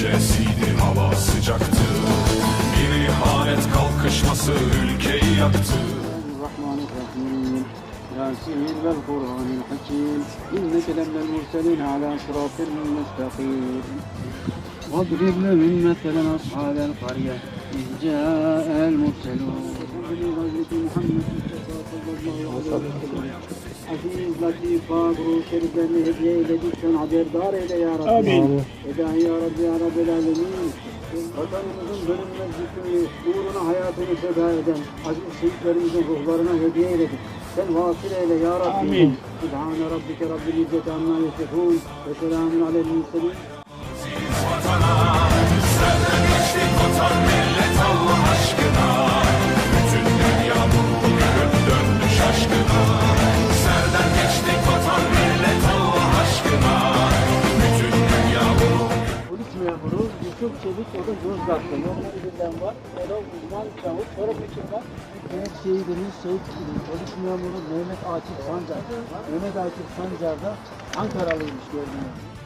gecesiydi hava sıcaktı Bir ihanet kalkışması ülkeyi yaktı الرحمن الرحيم ياسين والقرآن الحكيم إنك لمن المرسلين على صراط مستقيم واضرب لهم مثلا أصحاب القرية إذ جاء المرسلون بغيرة محمد Aziz, latif, fagru, şeriflerini hediye eyledik. Sen haberdar eyle ya Rabbi. Amin. Edahi ya Rabbi ya Rabbi alemin. Vatanımızın bölünmez yükünü, uğruna hayatını feda eden aziz şehitlerimizin ruhlarına hediye eyledik. Sen vasıl eyle ya Rabbi. Amin. Subhane Rabbike Rabbil İzzeti Amma Yesefun ve selamun alel mürselin. vatana Memuru Yusuf Çelik, o da Yozgat'ta. Yolları birden var. O da uzman çavuş. Sonra bir kim var? Evet, şehidimiz, şehit polis memuru Mehmet Akif Sancar. Mehmet Akif Sancar da Ankaralıymış gördüğünüz.